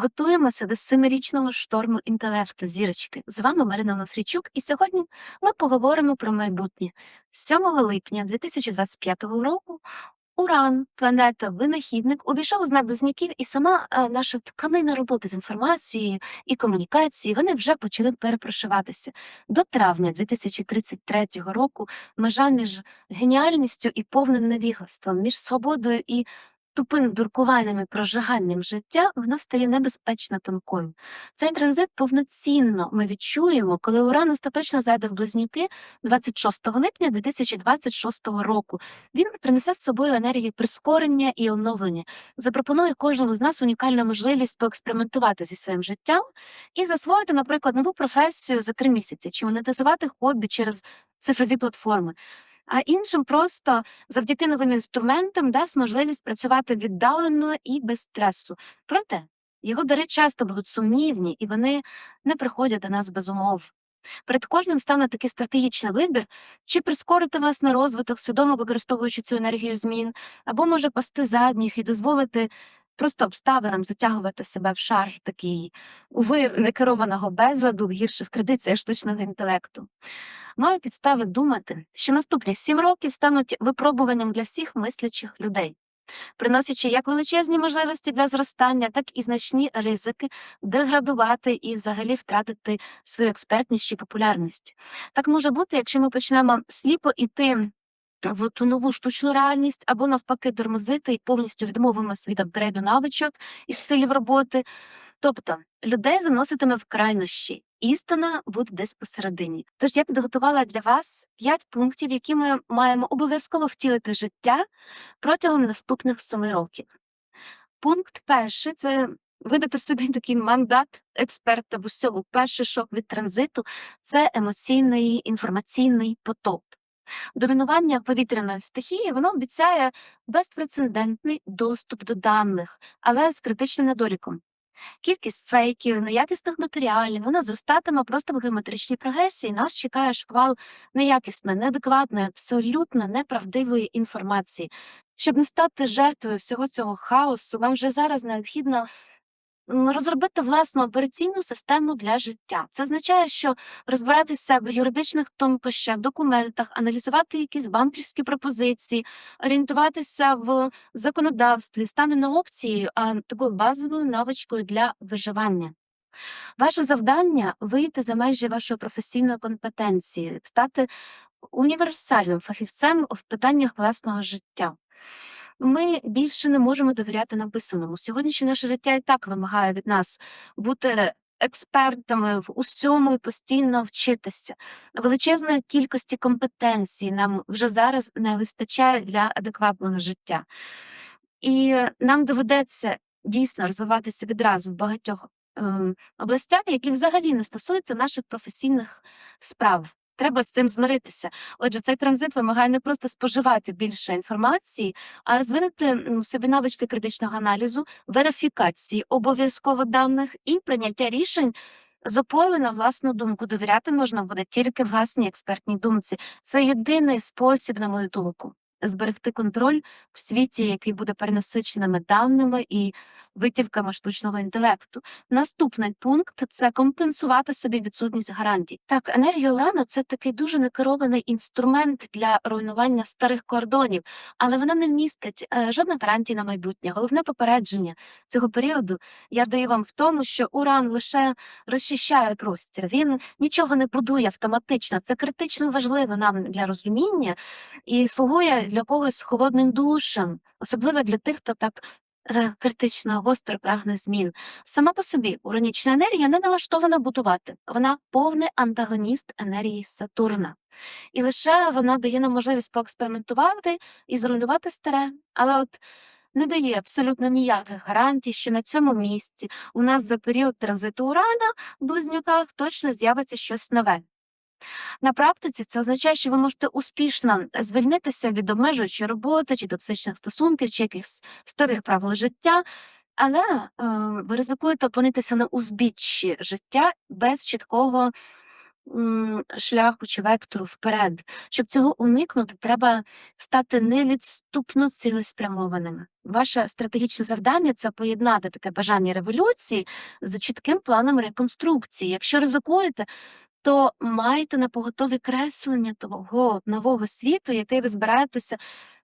Готуємося до семирічного шторму інтелекту зірочки. З вами Марина Лофрічук, і сьогодні ми поговоримо про майбутнє. 7 липня 2025 року Уран, планета Винахідник, увійшов у знак близнюків, і сама е, наша тканина роботи з інформацією і комунікації вони вже почали перепрошиватися. До травня 2033 року межа між геніальністю і повним невіглаством, між свободою і тупим дуркуванням і прожиганням життя вона стає небезпечно тонкою. Цей транзит повноцінно ми відчуємо, коли Уран остаточно зайде в близнюки 26 липня 2026 року. Він принесе з собою енергію прискорення і оновлення, запропонує кожному з нас унікальну можливість поекспериментувати зі своїм життям і засвоїти, наприклад, нову професію за три місяці, чи монетизувати хобі через цифрові платформи. А іншим просто завдяки новим інструментам дасть можливість працювати віддалено і без стресу. Проте його дари часто будуть сумнівні, і вони не приходять до нас без умов. Перед кожним стане такий стратегічний вибір, чи прискорити вас на розвиток, свідомо використовуючи цю енергію змін, або може пасти задніх і дозволити просто обставинам затягувати себе в шар такий уви некерованого безладу в гірших традиціях штучного інтелекту. Маю підстави думати, що наступні сім років стануть випробуванням для всіх мислячих людей, приносячи як величезні можливості для зростання, так і значні ризики деградувати і взагалі втратити свою експертність чи популярність. Так може бути, якщо ми почнемо сліпо іти в ту нову штучну реальність, або навпаки тормозити і повністю відмовимося від апгрейду навичок і стилів роботи. Тобто людей заноситиме в крайнощі. Істина буде десь посередині. Тож я підготувала для вас п'ять пунктів, які ми маємо обов'язково втілити життя протягом наступних семи років. Пункт перший це видати собі такий мандат експерта в усьому. Перший шок від транзиту це емоційний інформаційний потоп. Домінування повітряної стихії воно обіцяє безпрецедентний доступ до даних, але з критичним недоліком. Кількість фейків, неякісних матеріалів, вона зростатиме просто в геометричній прогресії. Нас чекає шквал неякісної, неадекватної, абсолютно неправдивої інформації. Щоб не стати жертвою всього цього хаосу, вам вже зараз необхідно розробити власну операційну систему для життя. Це означає, що розбиратися в юридичних тонкощах, документах, аналізувати якісь банківські пропозиції, орієнтуватися в законодавстві стане не опцією, а такою базовою навичкою для виживання. Ваше завдання вийти за межі вашої професійної компетенції, стати універсальним фахівцем в питаннях власного життя. Ми більше не можемо довіряти написаному. Сьогоднішнє наше життя і так вимагає від нас бути експертами в усьому і постійно вчитися. Величезної кількості компетенцій нам вже зараз не вистачає для адекватного життя. І нам доведеться дійсно розвиватися відразу в багатьох ем, областях, які взагалі не стосуються наших професійних справ. Треба з цим змиритися. Отже, цей транзит вимагає не просто споживати більше інформації, а розвинути в собі навички критичного аналізу, верифікації обов'язково даних і прийняття рішень з опорою на власну думку. Довіряти можна буде тільки власній експертній думці. Це єдиний спосіб, на мою думку, зберегти контроль в світі, який буде перенасиченими даними і витівками штучного інтелекту. Наступний пункт це компенсувати собі відсутність гарантій. Так, енергія урану це такий дуже некерований інструмент для руйнування старих кордонів, але вона не містить е, жодних гарантій на майбутнє. Головне попередження цього періоду я даю вам в тому, що уран лише розчищає простір. Він нічого не будує автоматично. Це критично важливо нам для розуміння і слугує для когось холодним душем, особливо для тих, хто так е, критично гостро прагне змін. Сама по собі уранічна енергія не налаштована будувати. Вона повний антагоніст енергії Сатурна. І лише вона дає нам можливість поекспериментувати і зруйнувати старе, але от не дає абсолютно ніяких гарантій, що на цьому місці у нас за період транзиту урана в близнюках точно з'явиться щось нове. На практиці це означає, що ви можете успішно звільнитися від обмежуючої роботи, чи токсичних стосунків, чи якихось старих правил життя, але е, ви ризикуєте опинитися на узбіччі життя без чіткого м, шляху чи вектору вперед. Щоб цього уникнути, треба стати невідступно цілеспрямованими. Ваше стратегічне завдання це поєднати таке бажання революції з чітким планом реконструкції. Якщо ризикуєте, то майте на поготові креслення того нового світу, який ви збираєтеся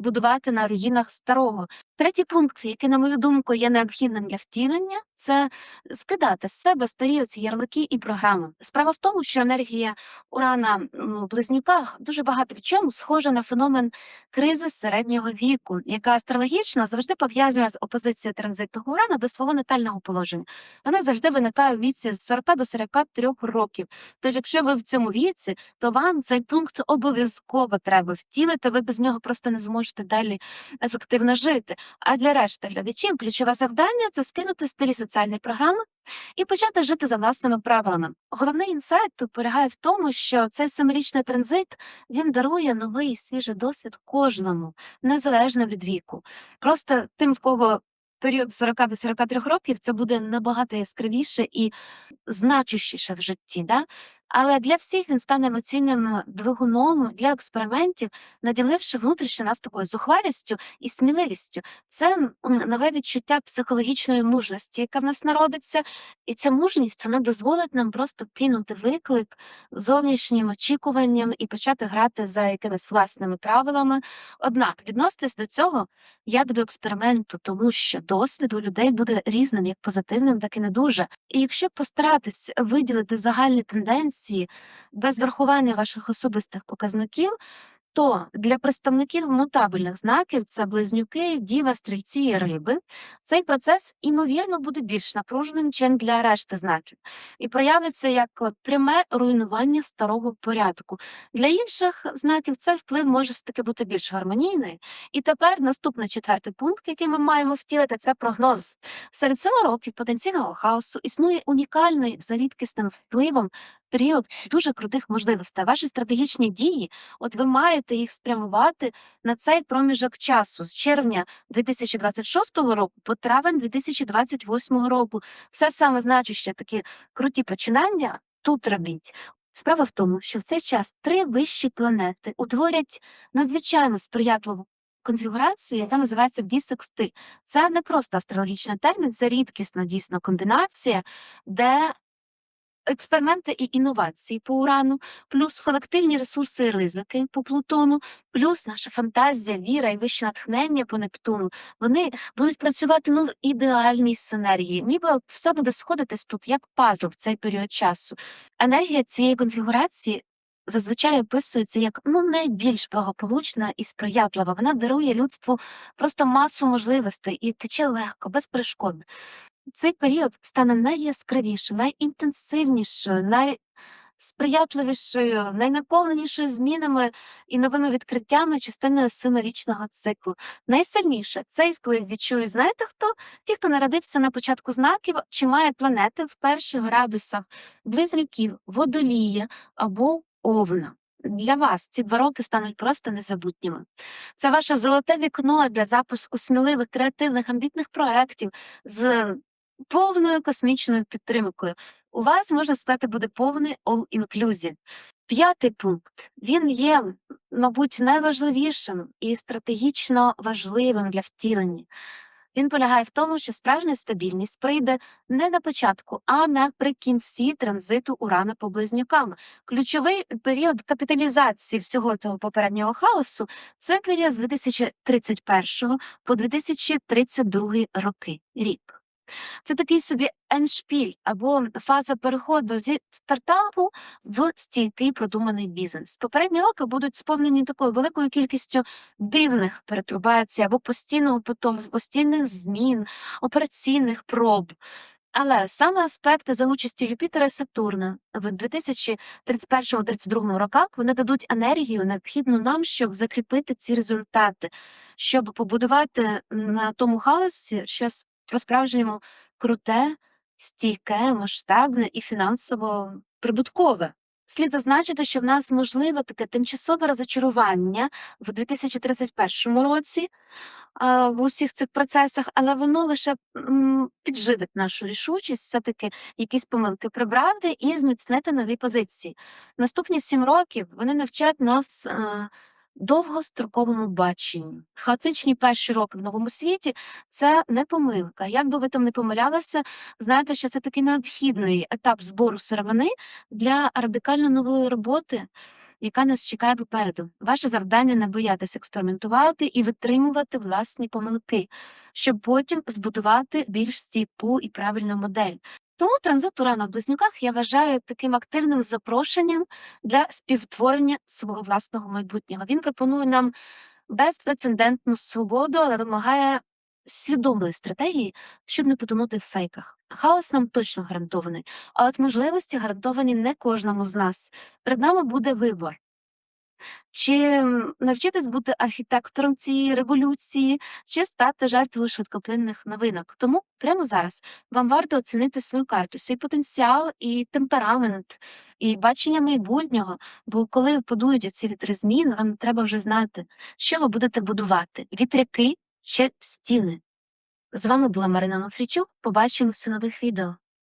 будувати на руїнах старого. Третій пункт, який, на мою думку, є необхідним для втілення, це скидати з себе старі оці ярлики і програми. Справа в тому, що енергія урана ну, в близнюках дуже багато в чому схожа на феномен кризи середнього віку, яка астрологічно завжди пов'язана з опозицією транзитного урана до свого натального положення. Вона завжди виникає в віці з 40 до 43 років. Тож, якщо ви в цьому віці, то вам цей пункт обов'язково треба втілити. Ви без нього просто не зможете далі ефективно жити. А для решти глядачів ключове завдання це скинути старі соціальні програми і почати жити за власними правилами. Головний інсайт тут полягає в тому, що цей семирічний транзит він дарує новий свіжий досвід кожному, незалежно від віку. Просто тим, в кого період з 40 до 43 років, це буде набагато яскравіше і значущіше в житті. Да? Але для всіх він стане емоційним двигуном для експериментів, наділивши внутрішньо нас такою зухвалістю і сміливістю. Це нове відчуття психологічної мужності, яка в нас народиться, і ця мужність вона дозволить нам просто кинути виклик зовнішнім очікуванням і почати грати за якимись власними правилами. Однак відноситись до цього як до експерименту, тому що досвід у людей буде різним, як позитивним, так і не дуже. І якщо постаратись виділити загальні тенденції без врахування ваших особистих показників, то для представників мутабельних знаків це близнюки, діва, стрільці і риби. Цей процес імовірно буде більш напруженим, чим для решти знаків, і проявиться як пряме руйнування старого порядку. Для інших знаків цей вплив може все таки бути більш гармонійний. І тепер наступний четвертий пункт, який ми маємо втілити, це прогноз. Серед семи років потенційного хаосу існує унікальний за рідкісним впливом період дуже крутих можливостей. Ваші стратегічні дії, от ви маєте їх спрямувати на цей проміжок часу з червня 2026 року по травень 2028 року. Все саме значуще такі круті починання тут робіть. Справа в тому, що в цей час три вищі планети утворять надзвичайно сприятливу конфігурацію, яка називається бісекстиль. Це не просто астрологічний термін, це рідкісна дійсно комбінація, де експерименти і інновації по урану, плюс колективні ресурси і ризики по Плутону, плюс наша фантазія, віра і вище натхнення по Нептуну. Вони будуть працювати ну, в ідеальній сценарії, ніби все буде сходитись тут як пазл в цей період часу. Енергія цієї конфігурації. Зазвичай описується як ну найбільш благополучна і сприятлива. Вона дарує людству просто масу можливостей і тече легко, без перешкод. Цей період стане найяскравішим, найінтенсивнішою, найсприятливішою, найнаповненішою змінами і новими відкриттями частиною семирічного циклу. Найсильніше цей вплив відчують, знаєте хто? Ті, хто народився на початку знаків, чи має планети в перших градусах близнюків, водолія або овна. Для вас ці два роки стануть просто незабутніми. Це ваше золоте вікно для запуску сміливих, креативних, амбітних проєктів з повною космічною підтримкою. У вас, можна сказати, буде повний all-inclusive. П'ятий пункт він є, мабуть, найважливішим і стратегічно важливим для втілення. Він полягає в тому, що справжня стабільність прийде не на початку, а наприкінці транзиту урана по близнюкам. Ключовий період капіталізації всього того попереднього хаосу це період з 2031 по 2032 роки рік. Це такий собі еншпіль або фаза переходу зі стартапу в стійкий продуманий бізнес. Попередні роки будуть сповнені такою великою кількістю дивних перетрубацій або постійного потоку, постійних змін, операційних проб. Але саме аспекти за участі Юпітера і Сатурна в 2031-32 роках вони дадуть енергію, необхідну нам, щоб закріпити ці результати, щоб побудувати на тому хаосі щось по-справжньому круте, стійке, масштабне і фінансово прибуткове. Слід зазначити, що в нас можливе таке тимчасове розочарування в 2031 році в усіх цих процесах, але воно лише підживить нашу рішучість все-таки якісь помилки прибрати і зміцнити нові позиції. Наступні сім років вони навчать нас е, довгостроковому баченню. Хаотичні перші роки в новому світі це не помилка. Як би ви там не помилялися, знаєте, що це такий необхідний етап збору сировини для радикально нової роботи, яка нас чекає попереду. Ваше завдання не боятися експериментувати і витримувати власні помилки, щоб потім збудувати більш стійку і правильну модель. Тому транзит Урана в близнюках я вважаю таким активним запрошенням для співтворення свого власного майбутнього. Він пропонує нам безпрецедентну свободу, але вимагає свідомої стратегії, щоб не потонути в фейках. Хаос нам точно гарантований, а от можливості гарантовані не кожному з нас. Перед нами буде вибор. Чи навчитись бути архітектором цієї революції, чи стати жертвою швидкоплинних новинок. Тому прямо зараз вам варто оцінити свою карту, свій потенціал і темперамент, і бачення майбутнього. Бо коли подують оці вітри змін, вам треба вже знати, що ви будете будувати: вітряки чи стіни. З вами була Марина Нофрічук. Побачимося в нових відео.